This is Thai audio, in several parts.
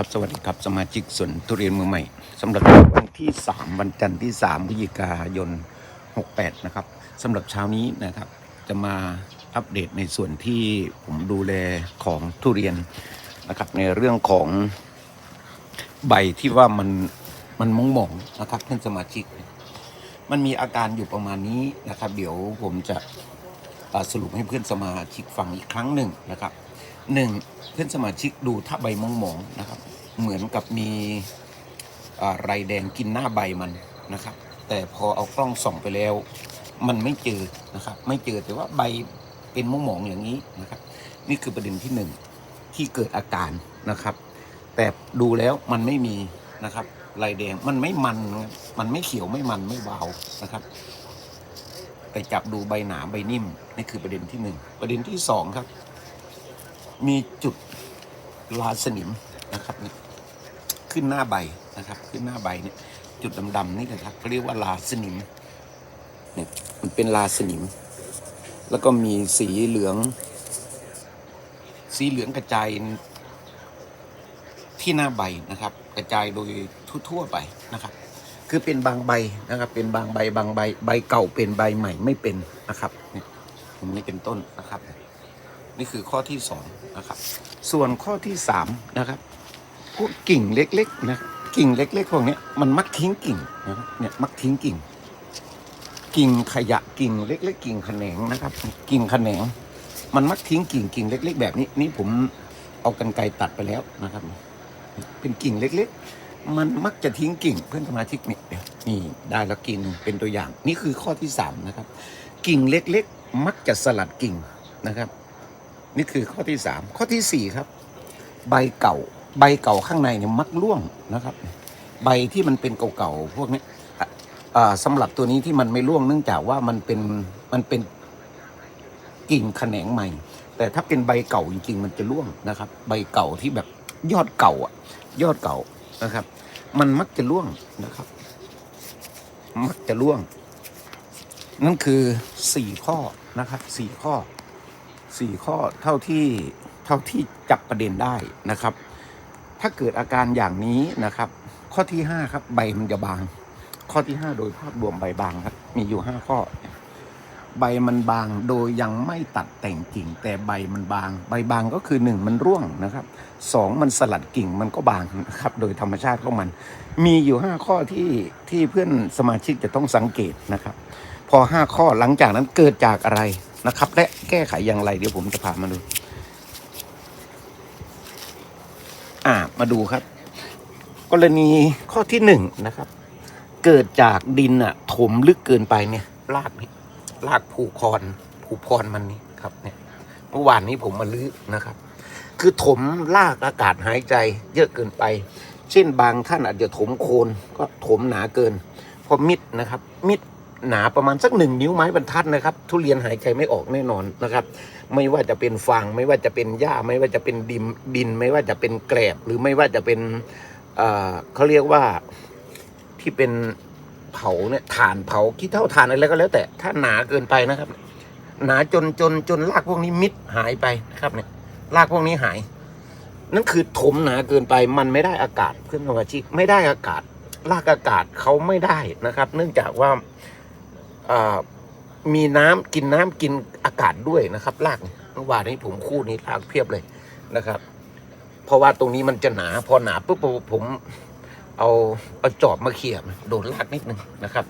ครับสวัสดีครับสมาชิกส่วนทุเรียนมือใหม่สำหรับวันที่ 3 วันจันทร์ที่3พฤศจิกายน 68 นะครับสำหรับเช้านี้นะครับจะมาอัปเดตในส่วนที่ผมดูแลของทุเรียนนะครับในเรื่องของใบที่ว่ามันมันมองมองนะครับท่านสมาชิก มันมีอาการอยู่ประมาณนี้นะครับ เดี๋ยวผมจะสรุปให้เพื่อนสมาชิกฟังอีกครั้งหนึ่งนะครับหนึ่งเพื่อนสมาชิกดูถ้าใบมองมองๆนะครับ เหมือนกับมีอ่าไรแดงกินหน้าใบมันนะครับ แต่พอเอากล้องส่องไปแล้ว มันไม่เจอนะครับ ไม่เจอแต่ว่าใบเป็นมองมองอย่างนี้นะครับ นี่คือประเด็นที่หนึ่งที่เกิดอาการนะครับ แต่ดูแล้วมันไม่มีนะครับลายแดงมันไม่มัน มันไม่เขียวไม่มันไม่วาวนะครับ แต่จับดูใบหนาใบนิ่มนี่คือประเด็นที่หนึ่งประเด็นที่สองครับ มีจุดลาสนิมนะครับนี่ ขึ้นหน้าใบนะครับ ขึ้นหน้าใบเนี่ย จุดดำๆนี่นะครับเขาเรียกว่าลาสนิมเนี่ยมันเป็นลาสนิม แล้วก็มีสีเหลือง สีเหลืองกระจายที่หน้าใบนะครับ กระจายโดยทั่วๆไปนะครับ คือเป็นบางใบนะครับ เป็นบางใบบางใบ ใบเก่าเป็นใบใหม่ไม่เป็นนะครับเนี่ยอย่างนี้เป็นต้นนะครับ นี่คือข้อที่สองนะครับ ส่วนข้อที่สามนะครับ พวกกิ่งเล็กๆนะกิ่งเล็ก ๆ พวกนี้มันมักทิ้งกิ่งนะเนี่ยมักทิ้งกิ่ง กิ่งขยะกิ่งเล็กๆกิ่งแขนงนะครับ กิ่งแขนง มันมักทิ้งกิ่งกิ่งเล็ก ๆ แบบนี้นี่ผมเอากันไกรตัดไปแล้วนะครับ เป็นกิ่งเล็ก ๆ มันมักจะทิ้งกิ่งเพื่อนสมาชิกนี่นี่ได้แล้วกิ่งเป็นตัวอย่าง นี่คือข้อที่สามนะครับ กิ่งเล็ก ๆ มักจะสลัดกิ่งนะครับ นี่คือข้อที่สามข้อที่สี่ครับ ใบเก่า ใบเก่าข้างในเนี่ยมักร่วงนะครับ ใบที่มันเป็นเก่าๆพวกนี้ยอะอ่าสำหรับตัวนี้ที่มันไม่ร่วงเนื่องจากว่ามันเป็นมันเป็นกิ่งแขนงใหม่ แต่ถ้าเป็นใบเก่าจริง ๆ มันจะร่วงนะครับ ใบเก่าที่แบบยอดเก่าอะ ยอดเก่านะครับ มันมักจะร่วงนะครับ มักจะร่วง นั่นคือสี่ข้อนะครับสี่ข้อสี่ข้อเท่าที่เท่าที่จับประเด็นได้นะครับ ถ้าเกิดอาการอย่างนี้นะครับ ข้อที่ห้าครับ ใบมันจะบาง ข้อที่ห้าโดยภาพรวมใบบางครับ มีอยู่ห้าข้อ ใบมันบางโดยยังไม่ตัดแต่งกิ่ง แต่ใบมันบาง ใบบางก็คือหนึ่งมันร่วงนะครับสองมันสลัดกิ่งมันก็บางนะครับ โดยธรรมชาติของมัน มีอยู่ห้าข้อที่ที่เพื่อนสมาชิกจะต้องสังเกตนะครับ พอห้าข้อหลังจากนั้นเกิดจากอะไรนะครับ และแก้ไขอย่างไรเดี๋ยวผมจะพามาดู อ่ามาดูครับ กรณีข้อที่หนึ่งนะครับ เกิดจากดินอะ ถมลึกเกินไปเนี่ยรากนี่รากผูกคอนผูกคอนมันนี่ครับเนี่ยเมื่อวานนี้ผมมาลื้อนะครับ คือถมรากอากาศหายใจ เยอะเกินไป เช่นบางท่านอาจจะถมโคนก็ถมหนาเกิน พอมิดนะครับ มิด หนาประมาณสักหนึ่งนิ้วไม้บรรทัดนะครับ ทุเรียนหายใจไม่ออกแน่นอนนะครับ ไม่ว่าจะเป็นฟางไม่ว่าจะเป็นหญ้าไม่ว่าจะเป็นดินดิน ไม่ว่าจะเป็นแกลบ หรือไม่ว่าจะเป็นเอ่อเขาเรียกว่าที่เป็นเผาเนี่ยถ่านเผาขี้เท่าถ่านอะไรก็แล้ว แต่ถ้าหนาเกินไปนะครับ หนาจนจนจนรากพวกนี้มิดหายไปนะครับเนี่ยรากพวกนี้หาย นั่นคือถมหนาเกินไปมันไม่ได้อากาศเพื่อนสมาชิกไม่ได้อากาศรากอากาศเขาไม่ได้นะครับ เนื่องจากว่า มีน้ำกินน้ำกินอากาศด้วยนะครับรากเมื่อวานนี้ผมคู่นี้รากเพียบเลยนะครับ เพราะว่าตรงนี้มันจะหนา พอหนาปุ๊บผมเอาเอาจอบมาเขี่ยโดนรากนิดนึงนะครับ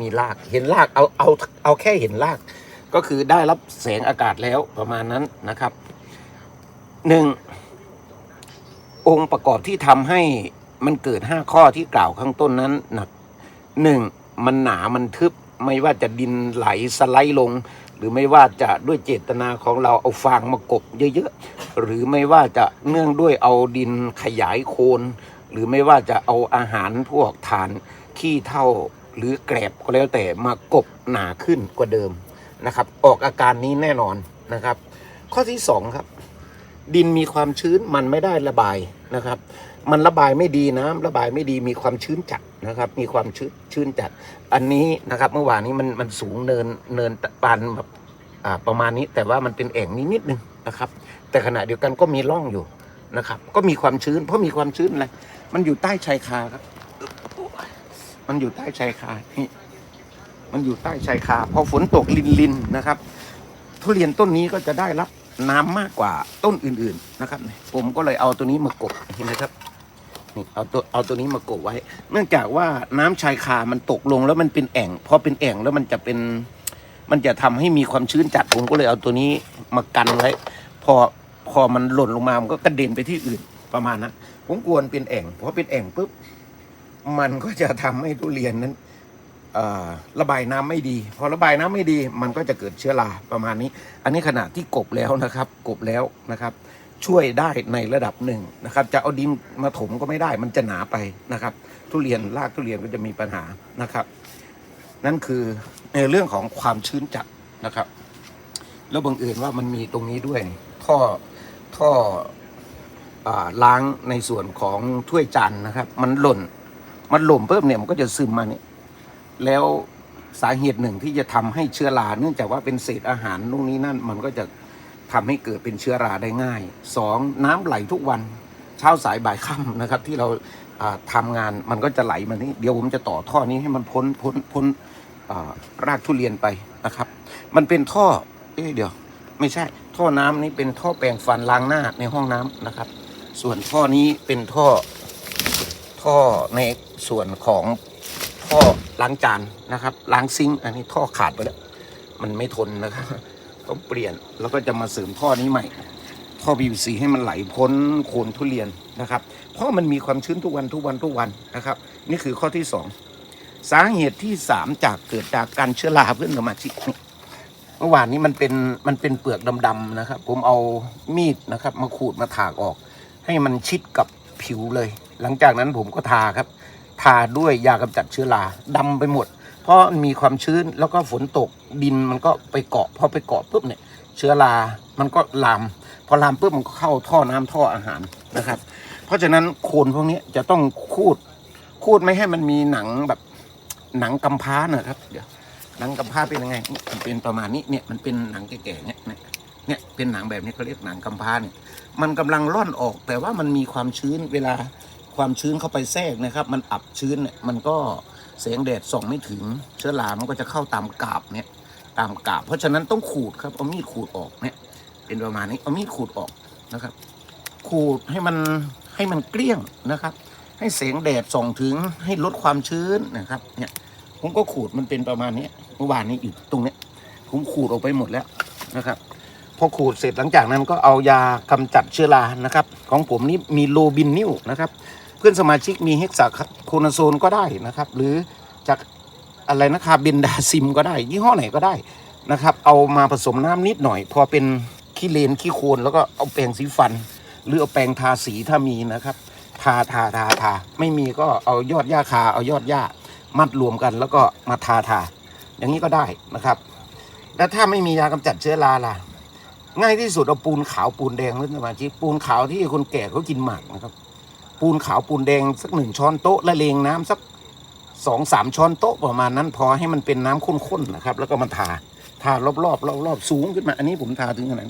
มีรากเห็นรากเอาเอาเอาแค่เห็นราก ก็คือได้รับแสงอากาศแล้วประมาณนั้นนะครับหนึ่งองค์ประกอบที่ทำให้มันเกิดห้าข้อที่กล่าวข้างต้นนั้นนะหนึ่งมันหนามันทึบ ไม่ว่าจะดินไหลสไลด์ลง หรือไม่ว่าจะด้วยเจตนาของเราเอาฟางมากบเยอะๆหรือไม่ว่าจะเนื่องด้วยเอาดินขยายโคน หรือไม่ว่าจะเอาอาหารพวกฐานขี้เท่าหรือแกลบก็แล้วแต่มากบหนาขึ้นกว่าเดิมนะครับ ออกอาการนี้แน่นอนนะครับ ข้อที่สองครับ ดินมีความชื้นมันไม่ได้ระบายนะครับ มันระบายไม่ดีน้ำระบายไม่ดีมีความชื้นจัด นะครับ มีความชื้นชื้นจัด อันนี้นะครับ เมื่อวานนี้มันมันสูงเนินเนินปานแบบอ่าประมาณนี้แต่ว่ามันเป็นแอ่งนิดนิดนึงนะครับ แต่ขณะเดียวกันก็มีร่องอยู่นะครับ ก็มีความชื้น เพราะมีความชื้นอะไรมันอยู่ใต้ชายคาครับ มันอยู่ใต้ชายคานี่มันอยู่ใต้ชายคาพอฝนตกลินลินนะครับ ทุเรียนต้นนี้ก็จะได้รับน้ำมากกว่าต้นอื่น ๆนะครับ ผมก็เลยเอาตัวนี้มากบเห็นไหมครับ นี่เอาตัวเอาตัวนี้มากบไว้ เนื่องจากว่าน้ำชายคามันตกลงแล้วมันเป็นแอ่งพอเป็นแอ่งแล้วมันจะเป็นมันจะทำให้มีความชื้นจัดผมก็เลยเอาตัวนี้มากันไว้ พอพอมันหล่นลงมามันก็กระเด็นไปที่อื่นประมาณนั้นผมกวนเป็นแอ่งพอเป็นแอ่งปุ๊บมันก็จะทำให้ทุเรียนนั้นระบายน้ำไม่ดี พอระบายน้ำไม่ดี มันก็จะเกิดเชื้อราประมาณนี้ อันนี้ขณะที่กบแล้วนะครับ กบแล้วนะครับ ช่วยได้ในระดับหนึ่งนะครับ จะเอาดินมาถมก็ไม่ได้ มันจะหนาไปนะครับ ทุเรียนรากทุเรียนก็จะมีปัญหานะครับ นั่นคือในเรื่องของความชื้นจัดนะครับ แล้วบังเอิญว่ามันมีตรงนี้ด้วย ท่อท่ออล้างในส่วนของถ้วยจานนะครับ มันหล่น มันหล่มเพิ่มเนี่ยมันก็จะซึมมาเนี่ยแล้วสาเหตุหนึ่งที่จะทำให้เชื้อราเนื่องจากว่าเป็นเศษอาหารนู่นนี้นั่น มันก็จะ ทำให้เกิดเป็นเชื้อราได้ง่ายสองน้ำไหลทุกวันเช้าสายบ่ายค่ำนะครับ ที่เราทำางานมันก็จะไหลมานี่เดี๋ยวผมจะต่อท่อนี้ให้มันพ้นพ้นพ้นรากทุเรียนไปนะครับ มันเป็นท่อเอ๊เดี๋ยว ไม่ใช่ ท่อน้ำนี้เป็นท่อแปรงฟันล้างหน้าในห้องน้ำนะครับ ส่วนท่อนี้เป็นท่อท่อในส่วนของท่อล้างจานนะครับ ล้างซิงค์อันนี้ท่อขาดไปแล้ว มันไม่ทนนะครับ ต้องเปลี่ยนแล้วก็จะมาเสริมท่อนี้ใหม่ ท่อ PVC ให้มันไหลพ้นโคนทุเรียนนะครับ เพราะมันมีความชื้นทุกวันทุกวันทุกวันนะครับ นี่คือข้อที่สองสาเหตุที่สามจากเกิดจากการเชื้อราเพื่อนสมาชิกเมื่อวานนี้มันเป็นมันเป็นเปลือกดำๆนะครับ ผมเอามีดนะครับ มาขูดมาถากออก ให้มันชิดกับผิวเลย หลังจากนั้นผมก็ทาครับ ทาด้วยยากำจัดเชื้อราดำไปหมด เพราะมันมีความชื้นแล้วก็ฝนตกดินมันก็ไปเกาะพอไปเกาะปุ๊บเนี่ย เชื้อรา มันก็ลาม พอลามปุ๊บมันก็เข้าท่อน้ำท่ออาหารนะครับ เพราะฉะนั้นโคนพวกนี้จะต้องคูดคูดไม่ให้มันมีหนังแบบหนังกำพร้านะครับ เดี๋ยวหนังกำพร้าเป็นยังไงมันเป็นประมาณนี้เนี่ยมันเป็นหนังแก่ๆเนี่ยเนี่ยเป็นหนังแบบนี้เขาเรียกหนังกำพร้าเนี่ยมันกำลังร่อนออก แต่ว่ามันมีความชื้นเวลาความชื้นเข้าไปแทรกนะครับ มันอับชื้นเนี่ยมันก็ แสงแดดส่องไม่ถึง เชื้อรามันก็จะเข้าตามกาบเนี่ยตามกาบ เพราะฉะนั้นต้องขูดครับเอามีดขูดออกเนี่ย เป็นประมาณนี้เอามีดขูดออกนะครับ ขูดให้มันให้มันเกลี้ยงนะครับ ให้แสงแดดส่องถึงให้ลดความชื้นนะครับ เนี่ย ผมก็ขูดมันเป็นประมาณนี้เมื่อวานนี้อยู่ตรงเนี้ยผมขูดออกไปหมดแล้วนะครับพอขูดเสร็จหลังจากนั้นก็เอายากำจัดเชื้อรานะครับ ของผมนี่มีโลบินนิวนะครับ พื่อนสมาชิกมีเฮกซาโคนาโซนก็ได้นะครับ หรือจากอะไรนะครับเบนดาซิมก็ได้ ยี่ห้อไหนก็ได้นะครับ เอามาผสมน้ำนิดหน่อย พอเป็นขี้เลนขี้โคลนแล้วก็เอาแปรงสีฟัน หรือเอาแปรงทาสีถ้ามีนะครับทาทาทาทาไม่มีก็เอายอดหญ้าคาเอายอดหญ้ามัดรวมกัน แล้วก็มาทาทาอย่างนี้ก็ได้นะครับ แล้วถ้าไม่มียากำจัดเชื้อราล่ะง่ายที่สุดเอาปูนขาวปูนแดงเล่นสมาชิกปูนขาวที่คนแก่เขากินหมากนะครับ ปูนขาวปูนแดงสักหนึ่งช้อนโต๊ะและเลงน้ำสักสองสามช้อนโต๊ะประมาณนั้นพอให้มันเป็นน้ำข้นๆนะครับ แล้วก็มาทาทารอบๆรอบๆสูงขึ้นมาอันนี้ผมทาถึงขนาด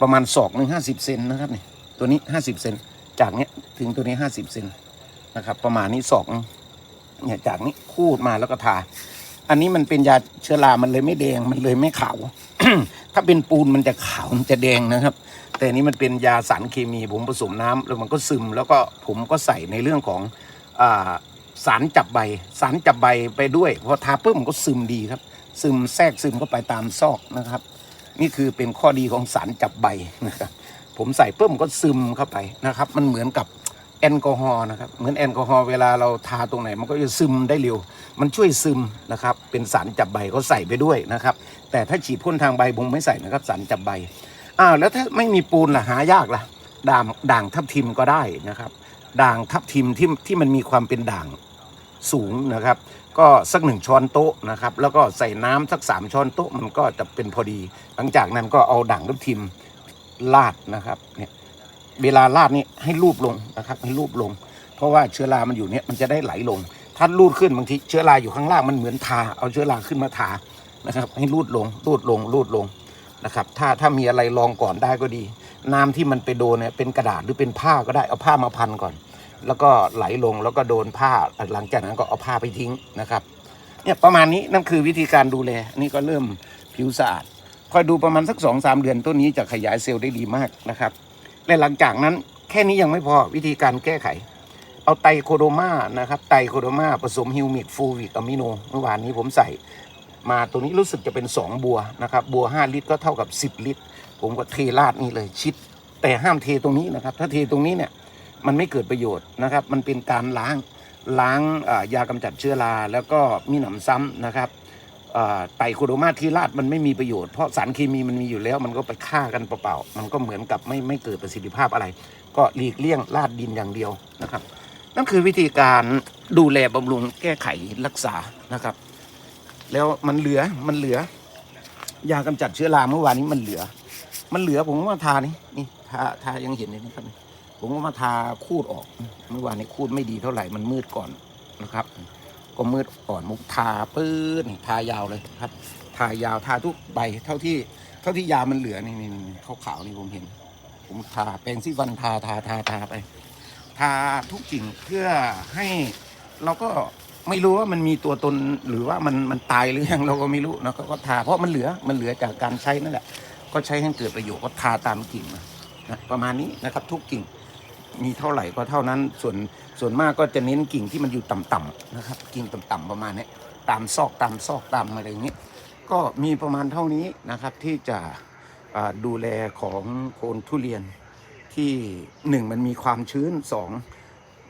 ประมาณศอกหนึ่งห้าสิบเซนนะครับนี่ตัวนี้ห้าสิบเซนจากเนี้ยถึงตัวนี้ห้าสิบเซนนะครับ ประมาณนี้ศอกหนึ่งเนี่ยจากนี้คูดมาแล้วก็ทา อันนี้มันเป็นยาเชื้อรามันเลยไม่แดงมันเลยไม่ขาวถ้าเป็นปูนมันจะขาวมันจะแดงนะครับ แต่นี้มันเป็นยาสารเคมีผมผสมน้ำแล้วมันก็ซึม แล้วก็ผมก็ใส่ในเรื่องของอสารจับใบ สารจับใบไปด้วยพอทาปุ๊บมันก็ซึมดีครับ ซึมแทรกซึมเข้าไปตามซอกนะครับ นี่คือเป็นข้อดีของสารจับใบนะครับผมใส่ปุ๊บมันก็ซึมเข้าไปนะครับ มันเหมือนกับแอลกอฮอล์นะครับเหมือนแอลกอฮอล์เวลาเราทาตรงไหนมันก็จะซึมได้เร็ว มันช่วยซึมนะครับ เป็นสารจับใบเขาใส่ไปด้วยนะครับ แต่ถ้าฉีดพ่นทางใบผมไม่ใส่นะครับสารจับใบ อ้าวแล้วถ้าไม่มีปูนล่ะหายากล่ะด่างด่างทับทิมก็ได้นะครับ ด่างทับทิมที่ที่มันมีความเป็นด่างสูงนะครับ ก็สักหนึ่งช้อนโต๊ะนะครับ แล้วก็ใส่น้ำสักสามช้อนโต๊ะมันก็จะเป็นพอดี หลังจากนั้นก็เอาด่างทับทิมลาดนะครับเนี่ยเวลาลาดนี่ให้รูปลงนะครับให้รูปลง เพราะว่าเชื้อรามันอยู่เนี่ยมันจะได้ไหลลง ถ้ารูดขึ้นบางทีเชื้อราอยู่ข้างล่างมันเหมือนทาเอาเชื้อราขึ้นมาทานะครับ ให้รูดลงรูดลงรูดลง นะครับถ้าถ้ามีอะไรรองก่อนได้ก็ดี น้ำที่มันไปโดนเนี่ยเป็นกระดาษหรือเป็นผ้าก็ได้เอาผ้ามาพันก่อน แล้วก็ไหลลงแล้วก็โดนผ้าหลังจากนั้นก็เอาผ้าไปทิ้งนะครับเนี่ยประมาณนี้นั่นคือวิธีการดูแลนี่ก็เริ่มผิวสะอาดคอยดูประมาณสักสองสามเดือนต้นนี้จะขยายเซลล์ได้ดีมากนะครับและหลังจากนั้นแค่นี้ยังไม่พอวิธีการแก้ไข เอาไตโคโดมานะครับไตโคโดมาผสมฮิวมิกฟูวิกอะมิโนเมื่อวานนี้ผมใส่ มาตัวนี้รู้สึกจะเป็น 2 บัวนะครับบัว 5 ลิตรก็เท่ากับ 10 ลิตร ผมก็เทราดนี่เลยชิด แต่ห้ามเทตรงนี้นะครับ ถ้าเทตรงนี้เนี่ยมันไม่เกิดประโยชน์นะครับ มันเป็นการล้างล้างยากำจัดเชื้อราแล้วก็มีหนำซ้ำนะครับไตรโคโดมาที่ราดมันไม่มีประโยชน์เพราะสารเคมีมันมีอยู่แล้ว มันก็ไปฆ่ากันเปล่าๆมันก็เหมือนกับไม่ไม่เกิดประสิทธิภาพอะไร ก็หลีกเลี่ยงราดดินอย่างเดียวนะครับ นั่นคือวิธีการดูแลบำรุงแก้ไขรักษานะครับ แล้วมันเหลือมันเหลือยากำจัดเชื้อราเมื่อวานนี้มันเหลือ มันเหลือผมก็มาทานี่นี่ทาทายังเห็นเลยนะครับ ผมก็มาทาคูดออกเมื่อวานนี้คูดไม่ดีเท่าไหร่มันมืดก่อนนะครับ ก็มืดอ่อนมุกทาปื้นทายาวเลยครับ ทายาวทาทุกใบเท่าที่เท่าที่ยามันเหลือนี่นี่นี่ขาวๆนี่ผมเห็น ผมทาแปรงสีฟันทาทาทาทาไป ทาทุกกิ่งเพื่อให้เราก็ ไม่รู้ว่ามันมีตัวตนหรือว่ามันมันตายหรือยังเราก็ไม่รู้นะก็ทาเพราะมันเหลือมันเหลือจากการใช้นั่นแหละ ก็ใช้ให้เกิดประโยชน์ก็ทาตามกิ่งมานะประมาณนี้นะครับ ทุกกิ่งมีเท่าไหร่ก็เท่านั้นส่วนส่วนมากก็จะเน้นกิ่งที่มันอยู่ต่ำๆนะครับ กิ่งต่ำๆประมาณนี้ตามซอกตามซอกตามอะไรอย่างนี้ก็มีประมาณเท่านี้นะครับที่จะดูแลของโคนทุเรียนที่หนึ่งมันมีความชื้นสอง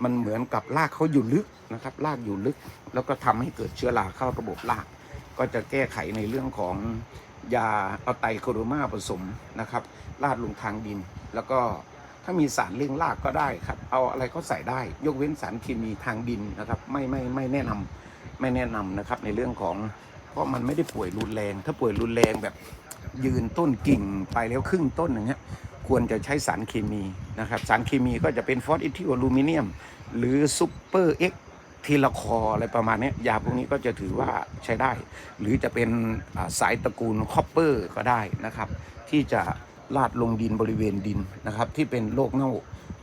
มันเหมือนกับรากเขาอยู่ลึกนะครับรากอยู่ลึก แล้วก็ทำให้เกิดเชื้อราเข้าระบบราก ก็จะแก้ไขในเรื่องของยาเอาไตโคโดมาผสมนะครับลาดลงทางดิน แล้วก็ถ้ามีสารเลี้ยงรากก็ได้ครับ เอาอะไรก็ใส่ได้ ยกเว้นสารเคมีทางดินนะครับ ไม่ไม่ไม่แนะนำไม่แนะนำนะครับในเรื่องของเพราะมันไม่ได้ป่วยรุนแรง ถ้าป่วยรุนแรงแบบยืนต้นกิ่งไปแล้วครึ่งต้นอย่างเงี้ย ควรจะใช้สารเคมีนะครับ สารเคมีก็จะเป็นฟอสอิทิโอลูมิเนียม หรือซูเปอร์เอ็กทีละคออะไรประมาณนี้ยาพวกนี้ก็จะถือว่าใช้ได้ หรือจะเป็นสายตระกูลคอปเปอร์ก็ได้นะครับ ที่จะลาดลงดินบริเวณดินนะครับ ที่เป็นโรคเน่า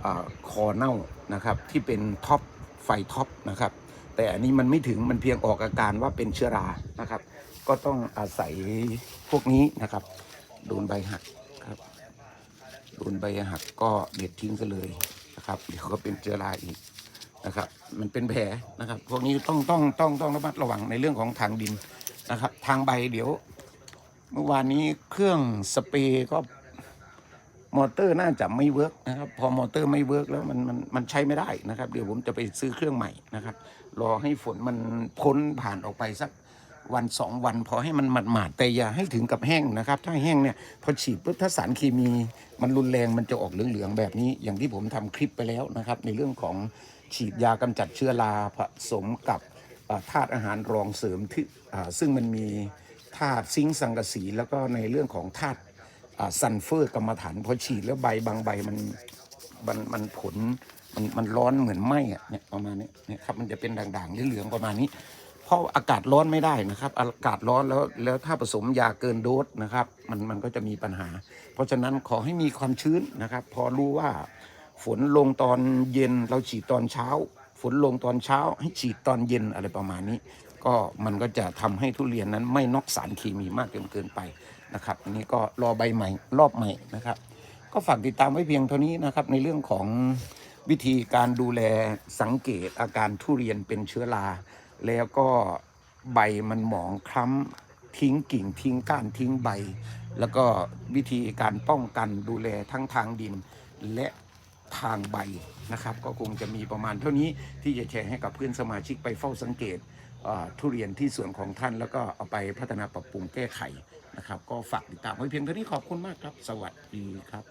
อคอเน่านะครับ ที่เป็นท็อปไฟท็อปนะครับ แต่อันนี้มันไม่ถึงมันเพียงออกอาการว่าเป็นเชื้อรานะครับ ก็ต้องอาศัยพวกนี้นะครับ โดนใบหัก โดนใบหักก็เด็ดทิ้งซะเลยนะครับ เดี๋ยวก็เป็นเชื้อราอีกนะครับ มันเป็นแผลนะครับ พวกนี้ต้องต้องต้องต้องระมัดระวังในเรื่องของทางดินนะครับ ทางใบเดี๋ยว เมื่อวานนี้เครื่องสเปรย์ก็มอเตอร์น่าจะไม่เวิร์กนะครับ พอมอเตอร์ไม่เวิร์กแล้วมันมันมันใช้ไม่ได้นะครับ เดี๋ยวผมจะไปซื้อเครื่องใหม่นะครับ รอให้ฝนมันพ้นผ่านออกไปสัก วันสองวันพอให้มันหมาดๆแต่อย่าให้ถึงกับแห้งนะครับ ถ้าแห้งเนี่ยพอฉีดปุ๊บถ้าสารเคมีมันรุนแรงมันจะออกเหลืองๆแบบนี้ อย่างที่ผมทำคลิปไปแล้วนะครับ ในเรื่องของฉีดยากำจัดเชื้อราผสมกับธาตุอาหารรองเสริมที่ซึ่งมันมีธาตุซิงค์สังกะสี แล้วก็ในเรื่องของธาตุซัลเฟอร์กรรมฐานพอฉีดแล้วใบบางใบมันมันมันผลมันมันร้อนเหมือนไหมอะเนี่ยประมาณนี้เนี่ยครับมันจะเป็นด่างๆเหลืองๆประมาณนี้ เพราะอากาศร้อนไม่ได้นะครับ อากาศร้อนแล้วแล้วถ้าผสมยาเกินโดสนะครับ มันมันก็จะมีปัญหา เพราะฉะนั้นขอให้มีความชื้นนะครับ พอรู้ว่าฝนลงตอนเย็นเราฉีดตอนเช้า ฝนลงตอนเช้า ให้ฉีดตอนเย็นอะไรประมาณนี้ ก็มันก็จะทำให้ทุเรียนนั้นไม่นอกสารเคมีมากจนเกินไปนะครับอันนี้ก็รอใบใหม่รอบใหม่นะครับ ก็ฝากติดตามไว้เพียงเท่านี้นะครับในเรื่องของวิธีการดูแลสังเกตอาการทุเรียนเป็นเชื้อรา แล้วก็ใบมันหมองคล้ำทิ้งกิ่งทิ้งก้านทิ้งใบ แล้วก็วิธีการป้องกันดูแลทั้งทางดินและทางใบนะครับ ก็คงจะมีประมาณเท่านี้ที่จะแชร์ให้กับเพื่อนสมาชิกไปเฝ้าสังเกตทุเรียนที่สวนของท่านแล้วก็เอาไปพัฒนาปรับปรุงแก้ไขนะครับ ก็ฝากติดตามไว้เพียงเท่านี้ขอบคุณมากครับ สวัสดีครับ